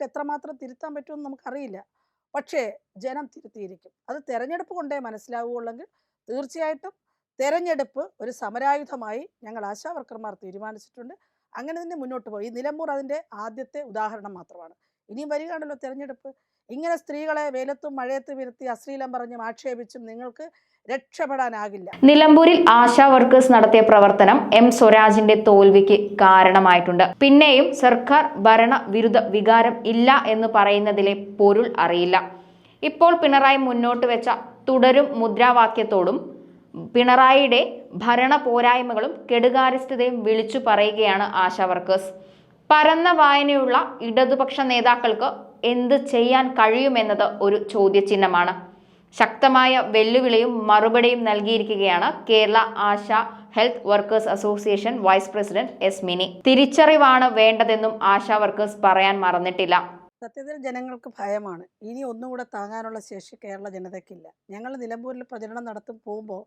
അവർക്ക് എത്രമാത്രം തിരുത്താൻ പറ്റുമെന്ന് നമുക്കറിയില്ല. പക്ഷേ ജനം തിരുത്തിയിരിക്കും. അത് തെരഞ്ഞെടുപ്പ് കൊണ്ടേ മനസ്സിലാവുകയുള്ളെങ്കിൽ തീർച്ചയായിട്ടും തെരഞ്ഞെടുപ്പ് ഒരു സമരായുധമായി ഞങ്ങൾ ആശാവർക്കർമാർ തീരുമാനിച്ചിട്ടുണ്ട്. അങ്ങനെ തന്നെ മുന്നോട്ട് പോയി. നിലമ്പൂർ അതിന്റെ ആദ്യത്തെ ഉദാഹരണം മാത്രമാണ്. ഇനിയും വരികയാണല്ലോ തെരഞ്ഞെടുപ്പ്. ഇങ്ങനെ സ്ത്രീകളെ വെയിലത്തും മഴയത്തും ഇരുത്തി അശ്ലീലം പറഞ്ഞും ആക്ഷേപിച്ചും നിങ്ങൾക്ക് രക്ഷപ്പെടാനാകില്ല. നിലമ്പൂരിൽ ആശാ വർക്കേഴ്സ് നടത്തിയ പ്രവർത്തനം എം സ്വരാജിന്റെ തോൽവിക്ക് കാരണമായിട്ടുണ്ട്. പിന്നെയും സർക്കാർ ഭരണ വിരുദ്ധ വികാരം ഇല്ല എന്ന് പറയുന്നതിലെ പൊരുൾ അറിയില്ല. ഇപ്പോൾ പിണറായി മുന്നോട്ട് വെച്ച തുടരും മുദ്രാവാക്യത്തോടും പിണറായിയുടെ ഭരണ പോരായ്മകളും കെടുകാര്യസ്ഥതയും വിളിച്ചു പറയുകയാണ് ആശാ വർക്കേഴ്സ്. പരന്ന വായനയുള്ള ഇടതുപക്ഷ നേതാക്കൾക്ക് എന്ത് ചെയ്യാൻ കഴിയുമെന്നത് ഒരു ചോദ്യചിഹ്നമാണ്. ശക്തമായ വെല്ലുവിളിയും മറുപടിയും നൽകിയിരിക്കുകയാണ് Kerala Asha health workers association vice president S Mini. തിരിച്ചറിവാണ് വേണ്ടതെന്നും ആശാ വർക്കേഴ്സ് പറയാൻ മറന്നിട്ടില്ല. സത്യത്തിൽ ജനങ്ങൾക്ക് ഭയമാണ്. ഇനി ഒന്നുകൂടെ താങ്ങാനുള്ള ശേഷി കേരള ജനതയ്ക്കില്ല. ഞങ്ങൾ നിലമ്പൂരിൽ പ്രചരണം നടത്തും പോകുമ്പോൾ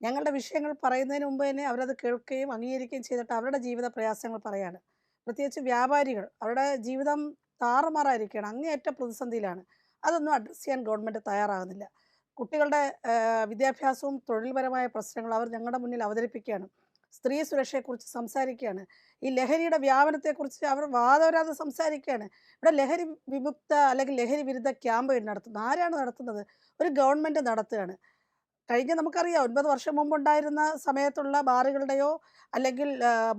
ഞങ്ങളുടെ വിഷയങ്ങൾ പറയുന്നതിന് മുമ്പ് തന്നെ അവരത് കേൾക്കുകയും അംഗീകരിക്കുകയും ചെയ്തിട്ട് അവരുടെ ജീവിത പ്രയാസങ്ങൾ പറയാണ്. പ്രത്യേകിച്ച് വ്യാപാരികൾ അവരുടെ ജീവിതം താറുമാറായിരിക്കുകയാണ്. അങ്ങേയറ്റ പ്രതിസന്ധിയിലാണ്. അതൊന്നും അഡ്രസ്സ് ചെയ്യാൻ ഗവൺമെന്റ് തയ്യാറാകുന്നില്ല. കുട്ടികളുടെ വിദ്യാഭ്യാസവും തൊഴിൽപരമായ പ്രശ്നങ്ങൾ അവർ ഞങ്ങളുടെ മുന്നിൽ അവതരിപ്പിക്കുകയാണ്. സ്ത്രീ സുരക്ഷയെക്കുറിച്ച് സംസാരിക്കുകയാണ്. ഈ ലഹരിയുടെ വ്യാപനത്തെക്കുറിച്ച് അവർ വാദവരാതെ സംസാരിക്കുകയാണ്. ഇവിടെ ലഹരി വിമുക്ത അല്ലെങ്കിൽ ലഹരി വിരുദ്ധ ക്യാമ്പ് നടത്തുന്നത് ആരാണ് നടത്തുന്നത്? ഒരു ഗവൺമെന്റ് നടത്തുകയാണ്. കഴിഞ്ഞ നമുക്കറിയാം ഒൻപത് വർഷം മുമ്പ് ഉണ്ടായിരുന്ന സമയത്തുള്ള ബാറുകളുടെയോ അല്ലെങ്കിൽ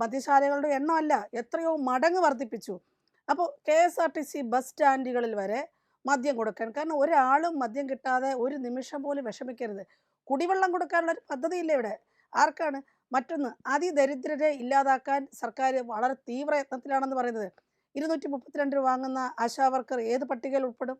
മദ്യശാലകളുടെയോ എണ്ണമല്ല എത്രയോ മടങ്ങ് വർദ്ധിപ്പിച്ചു. അപ്പോൾ K S R T C bus സ്റ്റാൻഡുകളിൽ വരെ മദ്യം കൊടുക്കാൻ കാരണം ഒരാളും മദ്യം കിട്ടാതെ ഒരു നിമിഷം പോലും വിഷമിക്കരുത്. കുടിവെള്ളം കൊടുക്കാനുള്ള ഒരു പദ്ധതിയില്ല ഇവിടെ. ആർക്കാണ്? മറ്റൊന്ന് അതിദരിദ്രരെ ഇല്ലാതാക്കാൻ സർക്കാർ വളരെ തീവ്ര യത്നത്തിലാണെന്ന് പറയുന്നത്. ഇരുന്നൂറ്റി മുപ്പത്തിരണ്ട് രൂപ വാങ്ങുന്ന ആശാ വർക്കർ ഏത് പട്ടികയിൽ ഉൾപ്പെടും?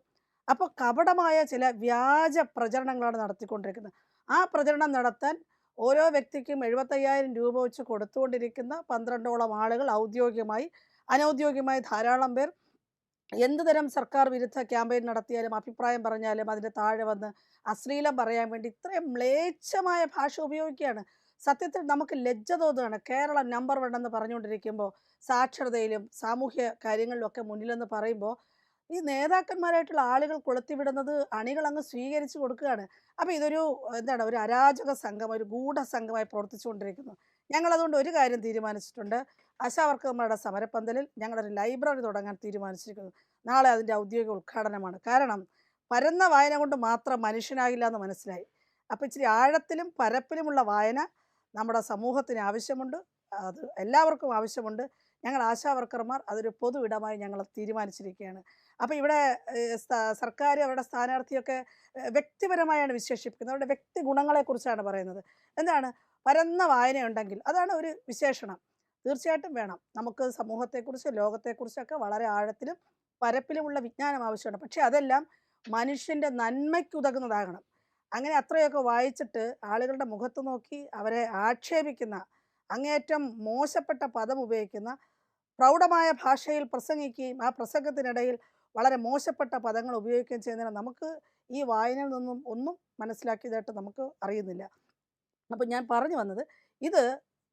അപ്പോൾ കപടമായ ചില വ്യാജ പ്രചരണങ്ങളാണ് നടത്തിക്കൊണ്ടിരിക്കുന്നത്. ആ പ്രചരണം നടത്താൻ ഓരോ വ്യക്തിക്കും എഴുപത്തയ്യായിരം രൂപ വെച്ച് കൊടുത്തുകൊണ്ടിരിക്കുന്ന പന്ത്രണ്ടോളം ആളുകൾ ഔദ്യോഗികമായി അനൗദ്യോഗികമായി ധാരാളം പേർ എന്ത് തരം സർക്കാർ വിരുദ്ധ ക്യാമ്പയിൻ നടത്തിയാലും അഭിപ്രായം പറഞ്ഞാലും അതിന്റെ താഴെ വന്ന് അശ്ലീലം പറയാൻ വേണ്ടി ഇത്രയും മ്ലേച്ഛമായ ഭാഷ ഉപയോഗിക്കുകയാണ്. സത്യത്തിൽ നമുക്ക് ലജ്ജ തോന്നുകയാണ്. കേരളം നമ്പർ വൺ എന്ന് പറഞ്ഞുകൊണ്ടിരിക്കുമ്പോൾ സാക്ഷരതയിലും സാമൂഹ്യ കാര്യങ്ങളിലും ഒക്കെ മുന്നിലെന്ന് പറയുമ്പോൾ ഈ നേതാക്കന്മാരായിട്ടുള്ള ആളുകൾ കൊളുത്തിവിടുന്നത് അണികൾ അങ്ങ് സ്വീകരിച്ചു കൊടുക്കുകയാണ്. അപ്പോൾ ഇതൊരു എന്താണ് ഒരു അരാജക സംഘം ഒരു ഗൂഢസംഘമായി പ്രവർത്തിച്ചുകൊണ്ടിരിക്കുന്നു. ഞങ്ങളതുകൊണ്ട് ഒരു കാര്യം തീരുമാനിച്ചിട്ടുണ്ട്. ആശാവർക്കർമാരുടെ സമരപ്പന്തലിൽ ഞങ്ങളൊരു ലൈബ്രറി തുടങ്ങാൻ തീരുമാനിച്ചിരിക്കുന്നു. നാളെ അതിന്റെ ഔദ്യോഗിക ഉദ്ഘാടനമാണ്. കാരണം പരന്ന വായന കൊണ്ട് മാത്രം മനുഷ്യനാകില്ല എന്ന് മനസ്സിലായി. അപ്പോൾ ഇച്ചിരി ആഴത്തിലും പരപ്പിലുമുള്ള വായന നമ്മുടെ സമൂഹത്തിന് ആവശ്യമുണ്ട്. അത് എല്ലാവർക്കും ആവശ്യമുണ്ട്. ഞങ്ങൾ ആശാവർക്കർമാർ അതൊരു പൊതു ഇടമായി ഞങ്ങൾ തീരുമാനിച്ചിരിക്കുകയാണ് അപ്പോൾ ഇവിടെ സർക്കാർ അവരുടെ സ്ഥാനാർത്ഥിയൊക്കെ വ്യക്തിപരമായാണ് വിശേഷിപ്പിക്കുന്നത്. അവരുടെ വ്യക്തി ഗുണങ്ങളെക്കുറിച്ചാണ് പറയുന്നത്. എന്താണ്? പരന്ന വായനയുണ്ടെങ്കിൽ അതാണ് ഒരു വിശേഷണം. തീർച്ചയായിട്ടും വേണം. നമുക്ക് സമൂഹത്തെക്കുറിച്ച് ലോകത്തെക്കുറിച്ചൊക്കെ വളരെ ആഴത്തിലും പരപ്പിലുമുള്ള വിജ്ഞാനം ആവശ്യമാണ്. പക്ഷേ അതെല്ലാം മനുഷ്യന്റെ നന്മയ്ക്കുതകുന്നതാകണം. അങ്ങനെ അത്രയൊക്കെ വായിച്ചിട്ട് ആളുകളുടെ മുഖത്ത് നോക്കി അവരെ ആക്ഷേപിക്കുന്ന അങ്ങേയറ്റം മോശപ്പെട്ട പദം ഉപയോഗിക്കുന്ന പ്രൗഢമായ ഭാഷയിൽ പ്രസംഗിക്കുകയും ആ പ്രസംഗത്തിനിടയിൽ വളരെ മോശപ്പെട്ട പദങ്ങൾ ഉപയോഗിക്കുകയും ചെയ്യുന്നതിന് നമുക്ക് ഈ വായനയിൽ നിന്നും ഒന്നും മനസ്സിലാക്കിയതായിട്ട് നമുക്ക് അറിയുന്നില്ല. അപ്പം ഞാൻ പറഞ്ഞു വന്നത് ഇത്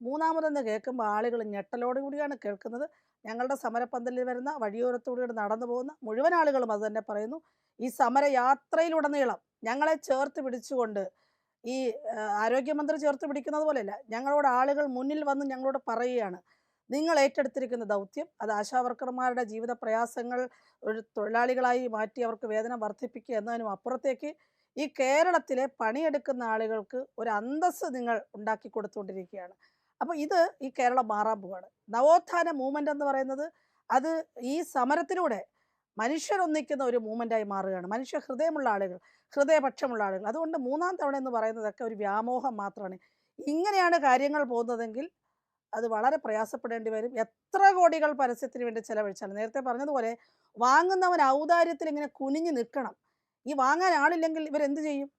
മൂന്നാമതെന്ന് കേൾക്കുമ്പോൾ ആളുകൾ ഞെട്ടലോടുകൂടിയാണ് കേൾക്കുന്നത്. ഞങ്ങളുടെ സമരപ്പന്തലിൽ വരുന്ന വഴിയോരത്തൂടെ നടന്നു പോകുന്ന മുഴുവൻ ആളുകളും അത് തന്നെ പറയുന്നു. ഈ സമരയാത്രയിലുടനീളം ഞങ്ങളെ ചേർത്ത് പിടിച്ചുകൊണ്ട് ഈ ആരോഗ്യമന്ത്രി ചേർത്ത് പിടിക്കുന്നത് പോലെയല്ല. ഞങ്ങളോട് ആളുകൾ മുന്നിൽ വന്ന് ഞങ്ങളോട് പറയുകയാണ്. നിങ്ങൾ ഏറ്റെടുത്തിരിക്കുന്ന ദൗത്യം അത് ആശാവർക്കർമാരുടെ ജീവിത പ്രയാസങ്ങൾ ഒരു തൊഴിലാളികളായി മാറ്റി അവർക്ക് വേതനം വർദ്ധിപ്പിക്കുക എന്നതിനും അപ്പുറത്തേക്ക് ഈ കേരളത്തിലെ പണിയെടുക്കുന്ന ആളുകൾക്ക് ഒരു അന്തസ്സ് നിങ്ങൾ ഉണ്ടാക്കി കൊടുത്തുകൊണ്ടിരിക്കുകയാണ്. അപ്പോൾ ഇത് ഈ കേരളം മാറാൻ പോവാണ്. നവോത്ഥാന മൂവ്മെന്റ് എന്ന് പറയുന്നത് അത് ഈ സമരത്തിലൂടെ മനുഷ്യരൊന്നിക്കുന്ന ഒരു മൂവ്മെന്റായി മാറുകയാണ്. മനുഷ്യ ഹൃദയമുള്ള ആളുകൾ ഹൃദയപക്ഷമുള്ള ആളുകൾ. അതുകൊണ്ട് മൂന്നാം തവണ എന്ന് പറയുന്നതൊക്കെ ഒരു വ്യാമോഹം മാത്രമാണ്. ഇങ്ങനെയാണ് കാര്യങ്ങൾ പോകുന്നതെങ്കിൽ അത് വളരെ പ്രയാസപ്പെടേണ്ടി വരും. എത്ര കോടികൾ പരസ്യത്തിന് വേണ്ടി ചെലവഴിച്ചാലും. നേരത്തെ പറഞ്ഞതുപോലെ വാങ്ങുന്നവൻ ഔദാര്യത്തിൽ ഇങ്ങനെ കുനിഞ്ഞു നിൽക്കണം. ഈ വാങ്ങാൻ ആളില്ലെങ്കിൽ ഇവരെന്ത് ചെയ്യും?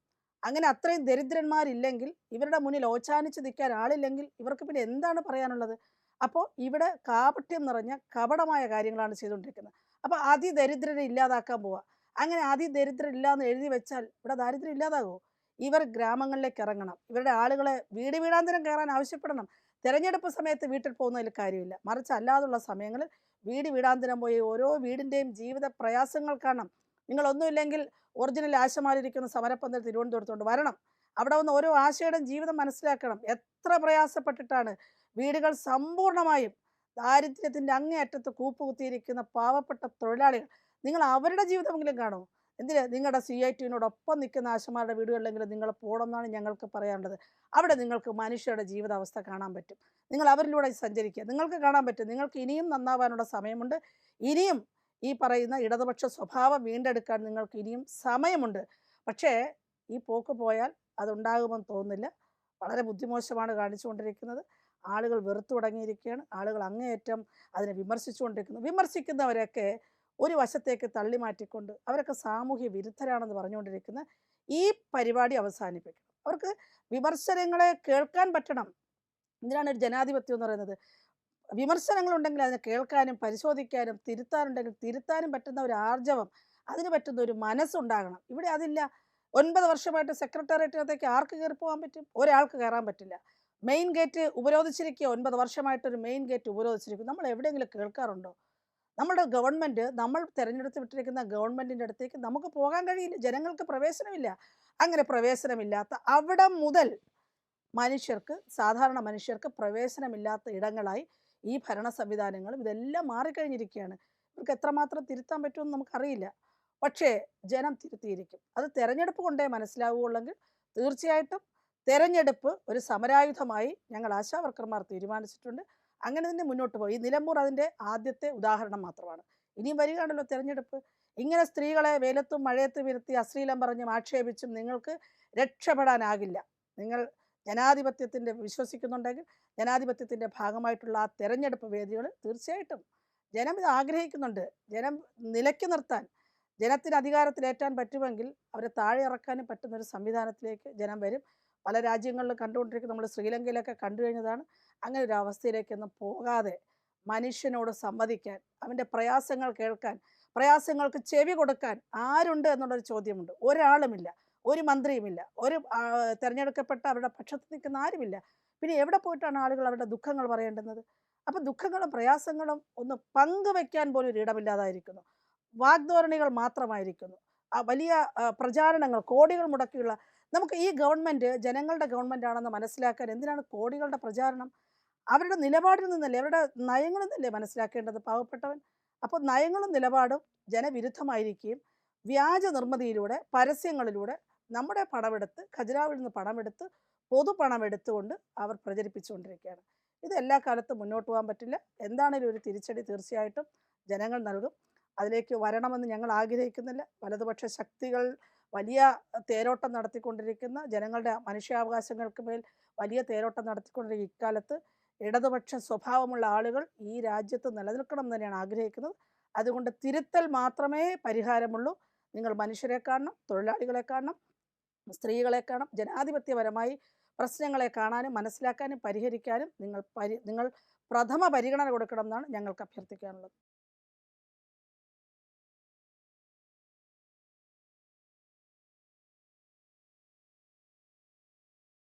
അങ്ങനെ അത്രയും ദരിദ്രന്മാരില്ലെങ്കിൽ ഇവരുടെ മുന്നിൽ ഓച്ചാനിച്ച് നിൽക്കാൻ ആളില്ലെങ്കിൽ ഇവർക്ക് പിന്നെ എന്താണ് പറയാനുള്ളത്? അപ്പോൾ ഇവിടെ കാപട്യം നിറഞ്ഞ കപടമായ കാര്യങ്ങളാണ് ചെയ്തുകൊണ്ടിരിക്കുന്നത്. അപ്പോൾ അതിദരിദ്രരെ ഇല്ലാതാക്കാൻ പോവുക അങ്ങനെ അതിദരിദ്രരില്ലാന്ന് എഴുതി വെച്ചാൽ ഇവിടെ ദാരിദ്ര്യം ഇല്ലാതാകുമോ ഇവർ ഗ്രാമങ്ങളിലേക്ക് ഇറങ്ങണം. ഇവരുടെ ആളുകളെ വീട് വീടാന്തരം കയറാൻ ആവശ്യപ്പെടണം. തെരഞ്ഞെടുപ്പ് സമയത്ത് വീട്ടിൽ പോകുന്നതിൽ കാര്യമില്ല. മറിച്ച് അല്ലാതുള്ള സമയങ്ങളിൽ വീട് വീടാന്തരം പോയി ഓരോ വീടിന്റെയും ജീവിത പ്രയാസങ്ങൾ കാണണം. നിങ്ങളൊന്നുമില്ലെങ്കിൽ ഒറിജിനൽ ആശമാരിയിരിക്കുന്ന സമരപ്പന്തൽ തിരുവനന്തപുരത്തോട്ട് വരണം. അവിടെ വന്ന് ഓരോ ആശയുടെയും ജീവിതം മനസ്സിലാക്കണം. എത്ര പ്രയാസപ്പെട്ടിട്ടാണ് വീടുകൾ സമ്പൂർണമായും ദാരിദ്ര്യത്തിന്റെ അങ്ങേയറ്റത്ത് കൂപ്പുകുത്തിയിരിക്കുന്ന പാവപ്പെട്ട തൊഴിലാളികൾ. നിങ്ങൾ അവരുടെ ജീവിതമെങ്കിലും കാണൂ എന്തിന്? നിങ്ങളുടെ സി ഐ ടിനോടൊപ്പം നിൽക്കുന്ന ആശമാരുടെ വീടുകളിലെങ്കിലും നിങ്ങൾ പോകണമെന്നാണ് ഞങ്ങൾക്ക് പറയാനുള്ളത്. അവിടെ നിങ്ങൾക്ക് മനുഷ്യരുടെ ജീവിതാവസ്ഥ കാണാൻ പറ്റും. നിങ്ങൾ അവരിലൂടെ സഞ്ചരിക്കുക. നിങ്ങൾക്ക് കാണാൻ പറ്റും. നിങ്ങൾക്ക് ഇനിയും നന്നാവാനുള്ള സമയമുണ്ട്. ഇനിയും ഈ പറയുന്ന ഇടതുപക്ഷ സ്വഭാവം വീണ്ടെടുക്കാൻ നിങ്ങൾക്ക് ഇനിയും സമയമുണ്ട്. പക്ഷേ ഈ പോക്ക് പോയാൽ അതുണ്ടാകുമെന്ന് തോന്നുന്നില്ല. വളരെ ബുദ്ധിമോശമാണ് കാണിച്ചുകൊണ്ടിരിക്കുന്നത്. ആളുകൾ വെറുത്തു തുടങ്ങിയിരിക്കുകയാണ്. ആളുകൾ അങ്ങേയറ്റം അതിനെ വിമർശിച്ചുകൊണ്ടിരിക്കുന്നു. വിമർശിക്കുന്നവരൊക്കെ ഒരു വശത്തേക്ക് തള്ളി മാറ്റിക്കൊണ്ട് അവരൊക്കെ സാമൂഹ്യ വിരുദ്ധരാണെന്ന് പറഞ്ഞുകൊണ്ടിരിക്കുന്ന ഈ പരിപാടി അവസാനിപ്പിക്കണം. അവർക്ക് വിമർശനങ്ങളെ കേൾക്കാൻ പറ്റണം. എന്തിനാണ് ഒരു ജനാധിപത്യം എന്ന് പറയുന്നത്. വിമർശനങ്ങളുണ്ടെങ്കിൽ അതിനെ കേൾക്കാനും പരിശോധിക്കാനും തിരുത്താനുണ്ടെങ്കിൽ തിരുത്താനും പറ്റുന്ന ഒരു ആർജവം അതിന് പറ്റുന്ന ഒരു മനസ്സുണ്ടാകണം. ഇവിടെ അതില്ല. ഒൻപത് വർഷമായിട്ട് സെക്രട്ടേറിയറ്റിനകത്തേക്ക് ആർക്ക് കയറി പോകാൻ പറ്റും? ഒരാൾക്ക് കയറാൻ പറ്റില്ല. മെയിൻ ഗേറ്റ് ഉപരോധിച്ചിരിക്കുക. ഒൻപത് വർഷമായിട്ടൊരു മെയിൻ ഗേറ്റ് ഉപരോധിച്ചിരിക്കും നമ്മൾ എവിടെയെങ്കിലും കേൾക്കാറുണ്ടോ? നമ്മുടെ ഗവൺമെന്റ് നമ്മൾ തിരഞ്ഞെടുത്ത് വിട്ടിരിക്കുന്ന ഗവൺമെന്റിന്റെ അടുത്തേക്ക് നമുക്ക് പോകാൻ കഴിയില്ല. ജനങ്ങൾക്ക് പ്രവേശനമില്ല. അങ്ങനെ പ്രവേശനമില്ലാത്ത അവിടെ മുതൽ മനുഷ്യർക്ക് സാധാരണ മനുഷ്യർക്ക് പ്രവേശനമില്ലാത്ത ഇടങ്ങളായി ഈ ഭരണ സംവിധാനങ്ങളും ഇതെല്ലാം മാറിക്കഴിഞ്ഞിരിക്കുകയാണ്. ഇവർക്ക് എത്രമാത്രം തിരുത്താൻ പറ്റുമെന്ന് നമുക്കറിയില്ല. പക്ഷേ ജനം തിരുത്തിയിരിക്കും. അത് തിരഞ്ഞെടുപ്പ് കൊണ്ടേ മനസ്സിലാവുകയുള്ളെങ്കിൽ തീർച്ചയായിട്ടും തിരഞ്ഞെടുപ്പ് ഒരു സമരായുധമായി ഞങ്ങൾ ആശാവർക്കർമാർ തീരുമാനിച്ചിട്ടുണ്ട്. അങ്ങനെ തന്നെ മുന്നോട്ട് പോയി. നിലമ്പൂർ അതിന്റെ ആദ്യത്തെ ഉദാഹരണം മാത്രമാണ്. ഇനിയും വരികയാണല്ലോ തിരഞ്ഞെടുപ്പ്. ഇങ്ങനെ സ്ത്രീകളെ വെയിലത്തും മഴയത്തും ഇരുത്തി അശ്ലീലം പറഞ്ഞും ആക്ഷേപിച്ചും നിങ്ങൾക്ക് രക്ഷപ്പെടാനാകില്ല. നിങ്ങൾ ജനാധിപത്യത്തിന്റെ വിശ്വസിക്കുന്നുണ്ടെങ്കിൽ ജനാധിപത്യത്തിന്റെ ഭാഗമായിട്ടുള്ള ആ തെരഞ്ഞെടുപ്പ് വേദികൾ തീർച്ചയായിട്ടും ജനം ഇത് ആഗ്രഹിക്കുന്നുണ്ട്. ജനം നിലയ്ക്ക് നിർത്താൻ ജനത്തിന് അധികാരത്തിലേറ്റാൻ പറ്റുമെങ്കിൽ അവരെ താഴെ ഇറക്കാനും പറ്റുന്ന ഒരു സംവിധാനത്തിലേക്ക് ജനം വരും. പല രാജ്യങ്ങളിലും കണ്ടുകൊണ്ടിരിക്കുന്ന നമ്മൾ ശ്രീലങ്കയിലൊക്കെ കണ്ടു കഴിഞ്ഞതാണ്. അങ്ങനെ ഒരു അവസ്ഥയിലേക്കൊന്നും പോകാതെ മനുഷ്യനോട് സംവദിക്കാൻ അവന്റെ പ്രയാസങ്ങൾ കേൾക്കാൻ പ്രയാസങ്ങൾക്ക് ചെവി കൊടുക്കാൻ ആരുണ്ട് എന്നുള്ളൊരു ചോദ്യമുണ്ട്. ഒരാളുമില്ല ഒരു മന്ത്രിയുമില്ല ഒരു തിരഞ്ഞെടുക്കപ്പെട്ട അവരുടെ പക്ഷത്ത് നിൽക്കുന്ന ആരുമില്ല. പിന്നെ എവിടെ പോയിട്ടാണ് ആളുകൾ അവരുടെ ദുഃഖങ്ങൾ പറയേണ്ടുന്നത്? അപ്പം ദുഃഖങ്ങളും പ്രയാസങ്ങളും ഒന്ന് പങ്കുവെക്കാൻ പോലും ഒരു ഇടമില്ലാതായിരിക്കുന്നു. വാഗ്ധോരണികൾ മാത്രമായിരിക്കുന്നു. വലിയ പ്രചാരണങ്ങൾ കോടികൾ മുടക്കിയുള്ള നമുക്ക് ഈ ഗവൺമെന്റ് ജനങ്ങളുടെ ഗവൺമെന്റ് ആണെന്ന് മനസ്സിലാക്കാൻ എന്തിനാണ് കോടികളുടെ പ്രചാരണം? അവരുടെ നിലപാടിൽ നിന്നല്ലേ അവരുടെ നയങ്ങളിൽ നിന്നല്ലേ മനസ്സിലാക്കേണ്ടത് പാവപ്പെട്ടവൻ? അപ്പോൾ നയങ്ങളും നിലപാടും ജനവിരുദ്ധമായിരിക്കുകയും വ്യാജ നിർമ്മിതിയിലൂടെ പരസ്യങ്ങളിലൂടെ നമ്മുടെ പണമെടുത്ത് ഖജനാവിൽ നിന്ന് പണമെടുത്ത് പൊതുപണം എടുത്തുകൊണ്ട് അവർ പ്രചരിപ്പിച്ചുകൊണ്ടിരിക്കുകയാണ്. ഇത് എല്ലാ കാലത്തും മുന്നോട്ട് പോകാൻ പറ്റില്ല. എന്താണേലും ഒരു തിരിച്ചടി തീർച്ചയായിട്ടും ജനങ്ങൾ നൽകും. അതിലേക്ക് വരണമെന്ന് ഞങ്ങൾ ആഗ്രഹിക്കുന്നില്ല. വലതുപക്ഷ ശക്തികൾ വലിയ തേരോട്ടം നടത്തിക്കൊണ്ടിരിക്കുന്ന ജനങ്ങളുടെ മനുഷ്യാവകാശങ്ങൾക്ക് മേൽ വലിയ തേരോട്ടം നടത്തിക്കൊണ്ടിരിക്കുന്ന ഇക്കാലത്ത് ഇടതുപക്ഷ സ്വഭാവമുള്ള ആളുകൾ ഈ രാജ്യത്ത് നിലനിൽക്കണം എന്ന് തന്നെയാണ് ആഗ്രഹിക്കുന്നത്. അതുകൊണ്ട് തിരുത്തൽ മാത്രമേ പരിഹാരമുള്ളൂ. നിങ്ങൾ മനുഷ്യരെ കാണണം തൊഴിലാളികളെ കാണണം സ്ത്രീകളെ കാണണം ജനാധിപത്യപരമായി പ്രശ്നങ്ങളെ കാണാനും മനസ്സിലാക്കാനും പരിഹരിക്കാനും നിങ്ങൾ പരി നിങ്ങൾ പ്രഥമ പരിഗണന കൊടുക്കണം എന്നാണ് ഞങ്ങൾക്ക് അഭ്യർത്ഥിക്കാനുള്ളത്.